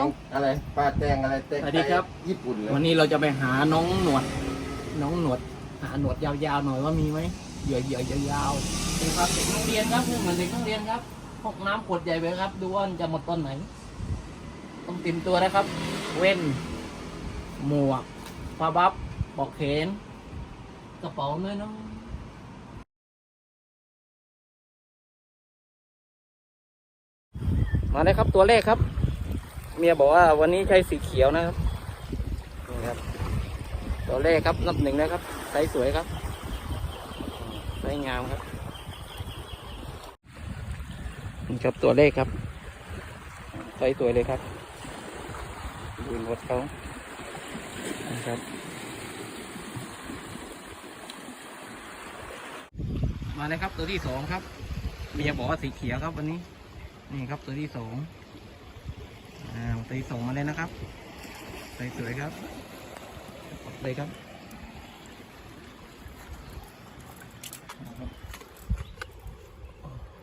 น้องอะไรปลาแตงอะไรแตงสวัสดีครับไทยญี่ปุ่นเลยวันนี้เราจะไปหาน้องหนวด น้องหนวด หาหนวดยาวๆหน่อยว่ามีไหมเหยื่อเหยื่อยาวๆนี่ครับเด็กนักเรียนครับเหมือนเด็กนักเรียนครับพกน้ำขวดใหญ่ไปครับดูว่ามันจะหมดตอนไหน ต้องเตรียมตัวนะครับ เว้น หมวกผ้าบับปลอกแขนกระเป๋าน้อยน้องมาเลยครับตัวเลขครับ เมียบอกว่าวันนี้ใช้สีเขียวนะครับนี่ครับตัวเลขครับนับหนึ่งนะครับไซส์สวยครับไซส์งามครับนี่ครับตัวเลขครับไซส์สวยเลยครับดูรถเขานะครับมาเลยครับตัวที่สองครับเมียบอกว่าสีเขียวครับวันนี้ นี่ครับตัวที่สอง สีสองมาเลยนะครับสวยๆครับเลยครับ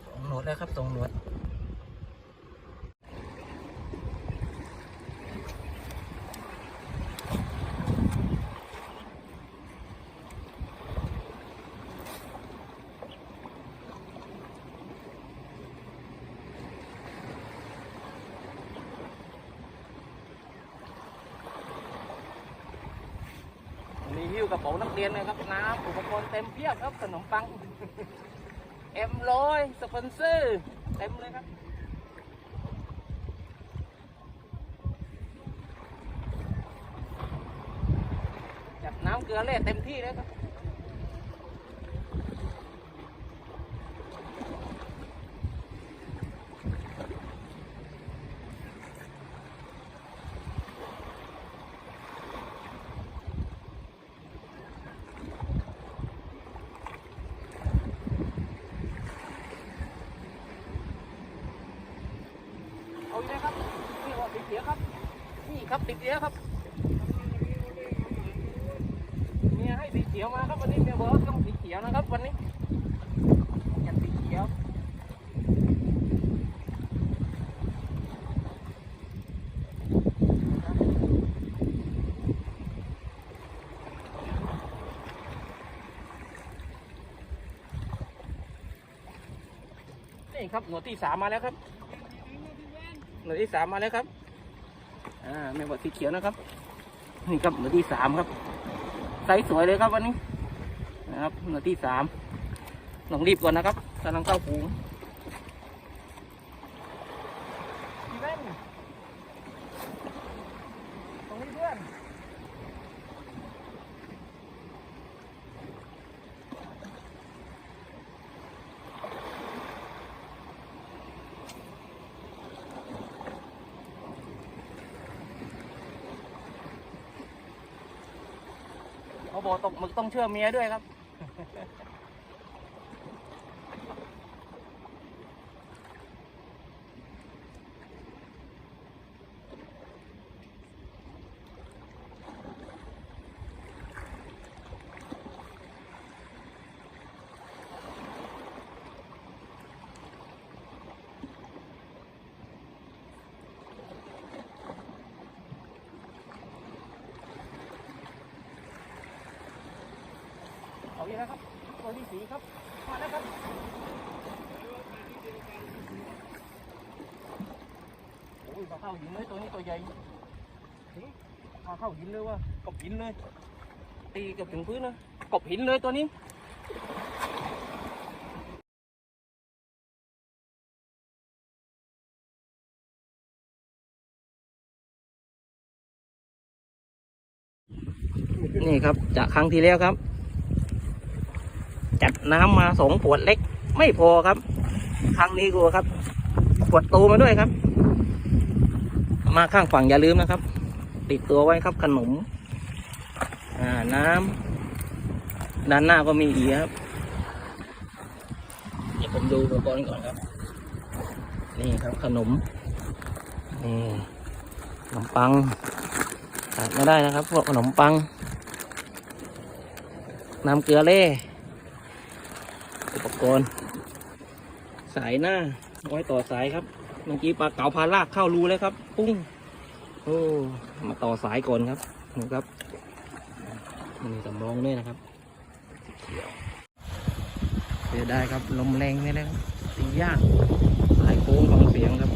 สองหนวดแล้วครับสองหนวดมี หิ้วกระเป๋านักเรียนนะครับน้ำอุปกรณ์เต็มเพียบครับขนมปังเอ็มร้อยสปอนเซอร์เต็มเลยครับจับน้ำเกลือเล่เต็มที่เลยครับ เอาอยู่นะครับนี่ว่าติดเสียครับ นี่ครับติดเสียครับเมียให้สีเขียวมาครับวันนี้เมียบอกว่าต้องสีเขียวนะครับวันนี้อยากสีเขียวนี่ ครับหน่วยที่สามมาแล้วครับ หน่วยที่สามมาแล้วครับ อ่าไม่บดสีเขียวนะครับ นี่ครับหน่วยที่สามครับไซส์สวยเลยครับวันนี้ นะครับหน่วยที่สามลองรีบก่อนนะครับกำลังเข้าฝูงพี่เว้นตรงนี้เพื่อน เขาบอกตกหมึกต้องเชื่อเมียด้วยครับ เอาอย่าง นะครับตัวที่สีครับ มาแล้วครับโอ้ยมาเข้าหินเลยตัวนี้ตัวใหญ่เฮ้ยมาเข้าหินเลยว่ะกบหินเลย ตีเกับถึงพื้นนะกบหินเลยตัวนี้นี่ครับจากครั้งที่แล้วครับ จัดน้ำมาสองขวดเล็ก ไม่พอครับ ครั้งนี้กูครับ ขวดโตมาด้วยครับ มาข้างฝั่งอย่าลืมนะครับ ติดตัวไว้ครับขนม อ่าน้ำด้านหน้าก็มีอีกครับเดี๋ยวผมดูอุปกรณ์ก่อนครับ นี่ครับขนมนี่ขนมปังขาดไม่ได้นะครับพวกขนมปังน้ำเกลือเล่ อุปกรณ์ สายหน้าไว้ต่อสายครับ เมื่อกี้ปลาเก๋าพาลากเข้ารูเลยครับ ปุ้ง โอ้ มาต่อสายก่อนครับนะครับมีสำรองด้วยนะครับเสียได้ครับ ลมแรงนี่นะครับตียากสายโค้งฟังเสียงครับ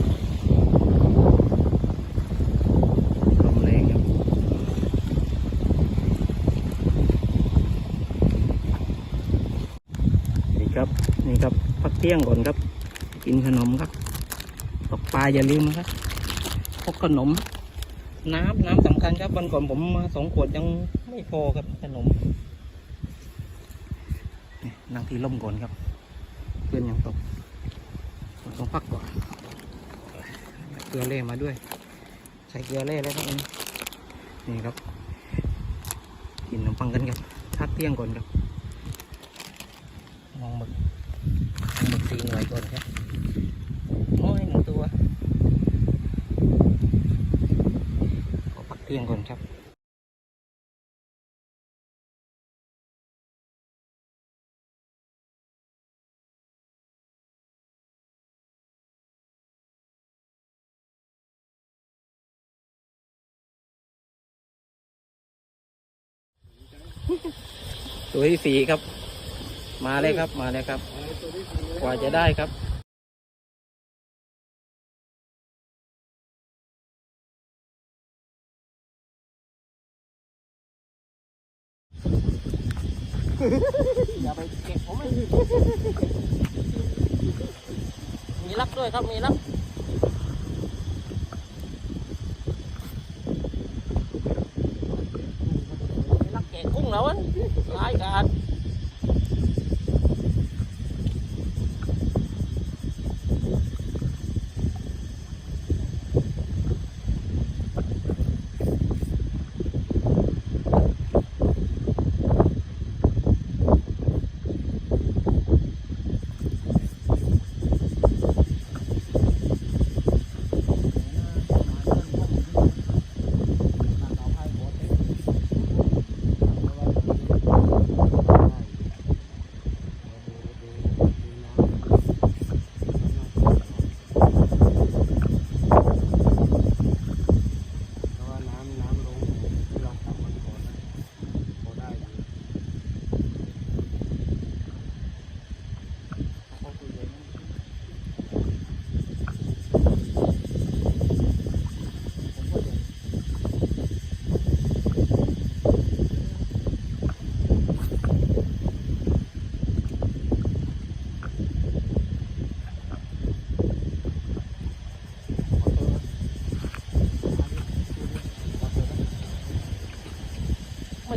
ลมแรงครับนี่ครับนี่ครับพัก เที่ยงก่อนครับ กินขนมครับตกปลาอย่าลืมครับพกขนม น้ำน้ำสำคัญครับวันก่อนผมมาสองขวดยังไม่พอครับขนมนั่งที่ร่มก่อนครับ เพื่อนยังตกผมต้องพักก่อนเกลือเล่มาด้วย ใส่เกลือเล่แล้วครับนนี้นี่ครับ กินขนมปังกันครับพักเที่ยงก่อนครับมองหมึก มองหมึกสีหน่วยก่อนครับโอ้ยหนึ่งตัวขอพักเที่ยงก่อนครับตัวที่สี่ครับ มาเลยครับมาเลยครับ กว่าจะได้ครับอย่าไปเก็บผมมีรับด้วยครับมีรับมีรับแกะกุ้งแล้วอะร้ายกาจไม่เถอะแล้วเดี๋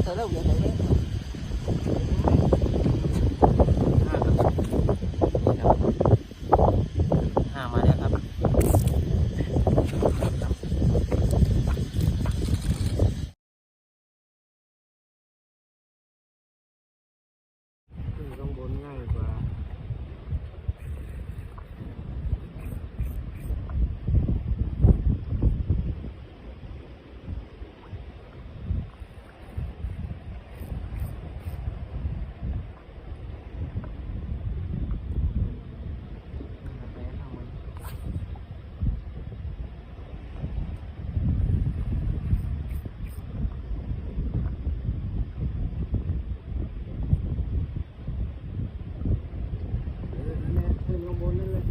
ยวเดี๋ยวเดี๋ยวห้าครับนี่ครับห้ามาแล้วครับ ขึ้นข้างบนง่ายกว่า เออนั่นแหละขึ้นข้างบนนั่นเลย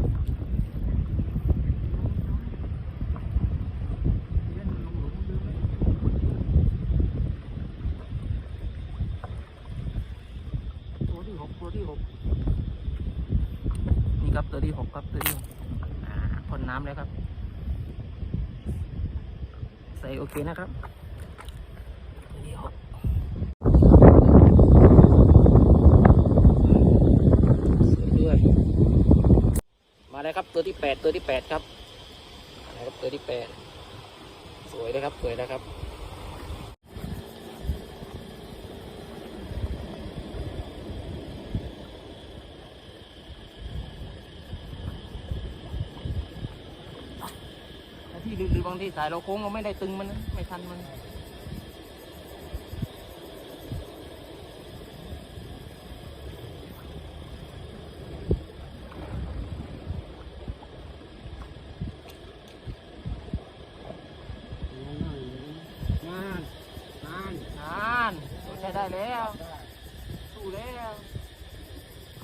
ตัวที่หกตัวที่หกนี่ ครับตัวที่หกครับตัวที่หกอ่าพ่นน้ำแล้วครับ ใส่โอเคนะครับตัวที่หกสวยด้วย มาแล้วครับตัวที่แปดตัวที่แปดครับมาแล้วครับตัวที่แปดสวยเลยครับสวยแล้วครับ ที่หรือบางทีสายเราโค้งเราไม่ได้ตึงมันนะไม่ทันมัน ได้แล้วสู้แล้ว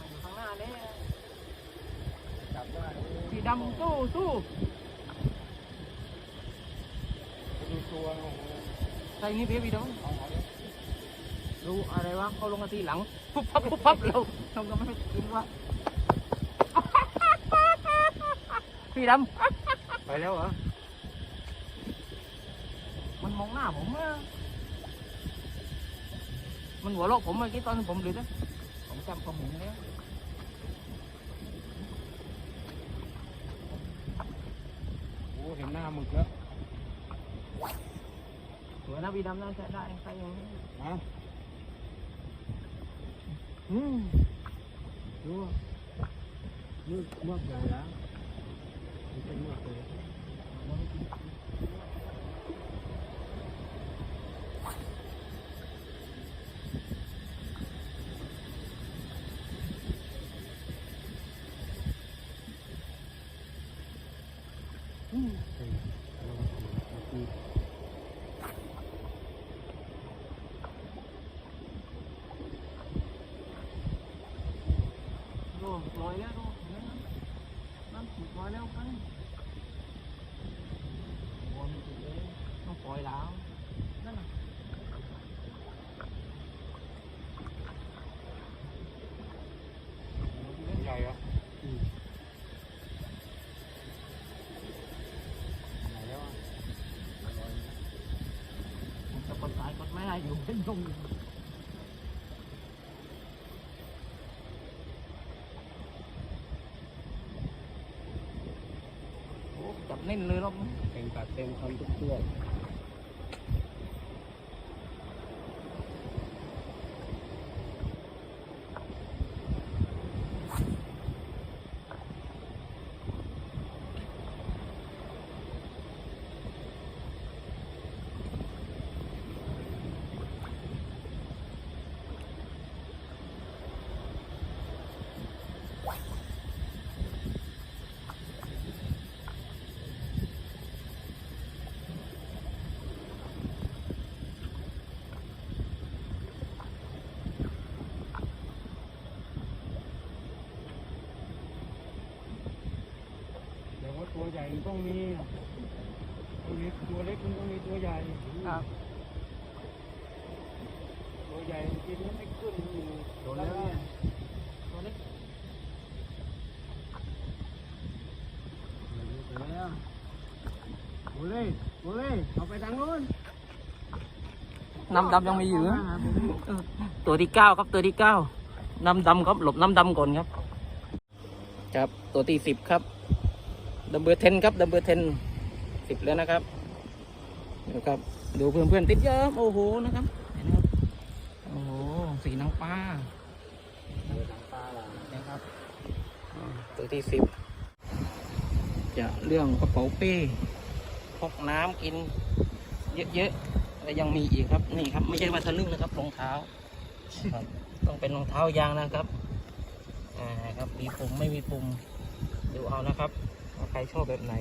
อยู่ข้างหน้าแล้ว จับได้ สีดำสู้สู้ ดูตัวโอ้โห ใส่นี่เพียพี่ดองเอาเอาเลยดูอะไรวะเขาลงมาทีหลังปุ๊บปั๊บปุ๊บปั๊บเราทำกันไม่กินวะพี่ดไปแล้วเหรอำมันมองหน้าผมอะมันหัวเราะผมเมื่อกี้ตอนผมหลุดนะผมจำผมเห็นแล้วโอ้เห็นหน้าหมึกแล้ว สวยนะพี่ดำน่าจะได้ใครอย่างนี้ นะ อืม ดูมือมือใหญ่แล้วมันเป็นมือเลยอืมเออเอามาเอามา ดู ลอยแล้วดูเห็นไหมนั่นถูกลอยแล้วไปวนถูกเลยต้องปล่อยแล้วนั่นน่ะใหญ่อะอืมไหนแล้วอะผมจะกดสายกดไม่ได้อยู่เป็นลมอยู่โอ้จับ เน่นเลยรอบนี้เต็มตัดเต็มคำทุกเชือก ญ่มันต้องมีตัวเล็กตัวเล็กมันต้องมีตัวใหญ่ครับ ตัวใหญ่มันกินแล้วไม่ขึ้นอยู่โดนแล้วเนี่ย ตัวเล็กโดนแล้วโอ้เลยโอ้เลยเอาไปทางโน้นน้ำดำยังมีอยู่เามาหาผมนี่ตัวที่เก้าครับตัวที่เก้าน้ำดำครับหลบน้ำดำก่อนครับ ครับตัวที่สิบครับ ดัมเบอร์เทนครับดัมเบอร์เทนสิบแล้วนะครับนะครับดูเพื่อนเพื่อนๆติดเยอะโอ้โหนะครับเห็นไหมครับโอ้โหสีนางฟ้านหลังปลานะครับตัวที่สิบจะเรื่องกระเป๋าเป้พกน้ำกิน เยอะๆและยังมีอีกครับนี่ครับ ไม่ใช่ว่าทะลึ่งนะครับรองเท้าครับต้องเป็นรองเท้ายางนะครับอ่าครับมีปุ่มไม่มีปุ่มดูเอานะครับ ใครชอบแบบไหน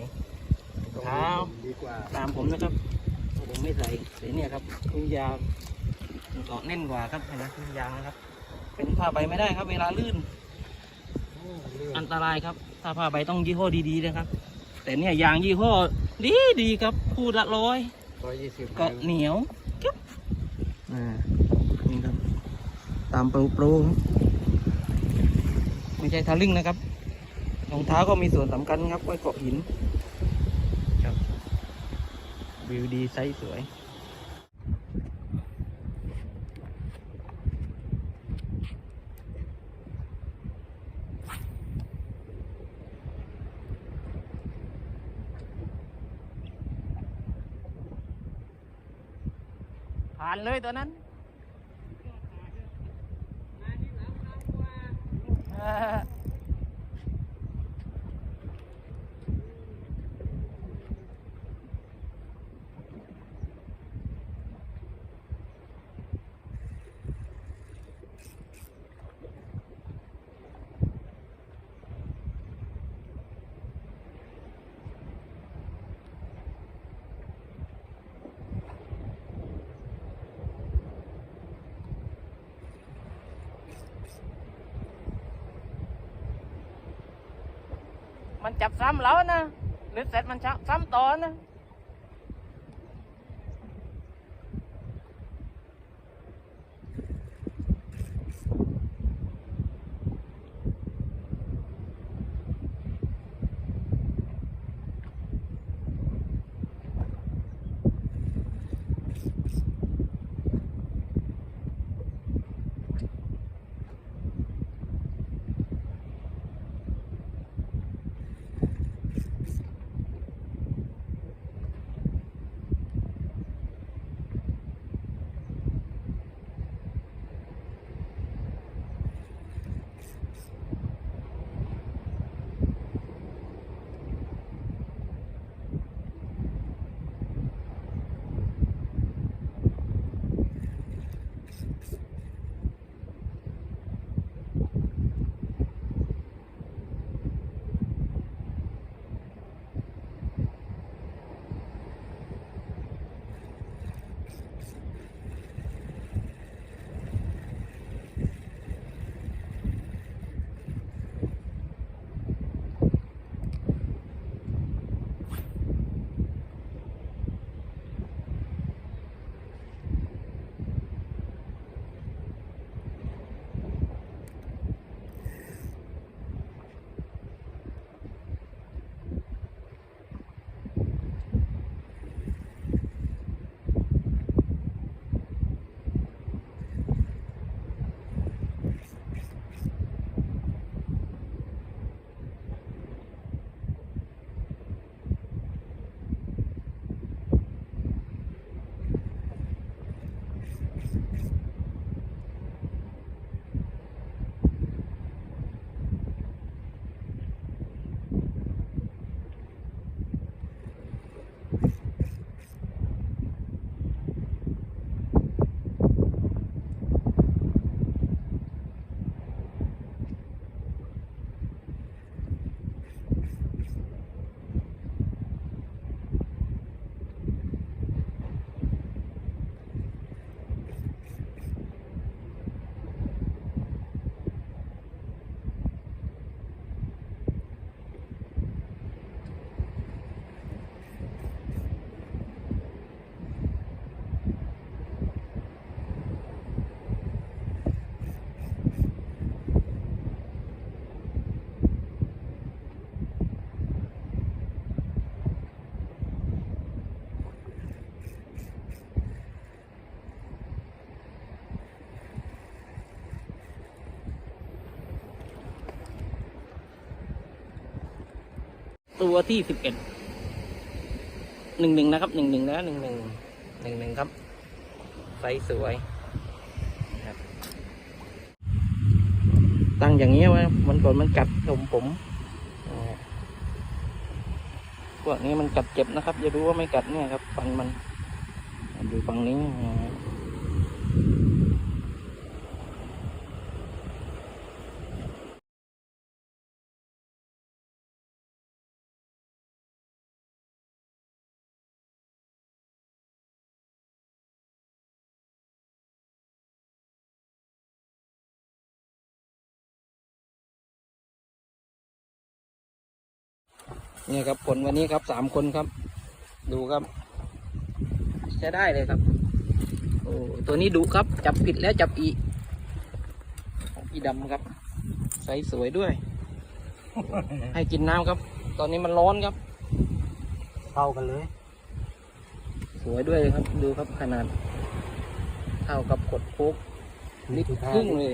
รองเท้าดีกว่าตามผมนะครับผมไม่ใส่สีเนี่ยครับพื้นยางเกาะแน่นกว่าครับเห็นไหมพื้นยางนะครับ เป็นผ้าใบไม่ได้ครับ เวลาลื่นโอ้เลื่อนอันตรายครับ ถ้าผ้าใบต้องยี่ห้อดีๆนะครับ แต่เนี่ยยางยี่ห้อดีดีๆครับคู่ละร้อยร้อยยี่สิบเกาะเหนียวกิ๊บอ่านี่ครับ ตามโปรโปรครับไม่ใช่ทะลึ่งนะครับ รองเท้าก็มีส่วนสำคัญครับไว้เกาะหินครับวิวดีไซส์สวยผ่านเลยตัวนั้นเออ จับซ้ำแล้วนะ หรือเสร็จมันซ้ำต่อนะ ตัวที่สิบเอ็ดหนึ่งหนึ่งนะครับหนึ่งหนึ่งนะหนึ่งหนึ่งหนึ่งหนึ่งครับไซส์สวยครับ ตั้งอย่างนี้ไว้มันก่อนมันกัดผมผมพวกนี้มันกัดเจ็บนะครับอย่าดูว่าไม่กัดเนี่ยครับฟันมันดูฝั่งนี้ นี่ยครับผลวันนี้ครับสามคนครับ ดูครับใช้ได้เลยครับ โอ้ตัวนี้ดุครับ จับผิดแล้วจับอีกอีดำครับใสสวยด้วย ให้กินน้ำครับ ตอนนี้มันร้อนครับเข้ากันเลย สวยด้วยเลยครับ ดูครับขนาด เท่ากับกดโคกลิตรครึ่งเลย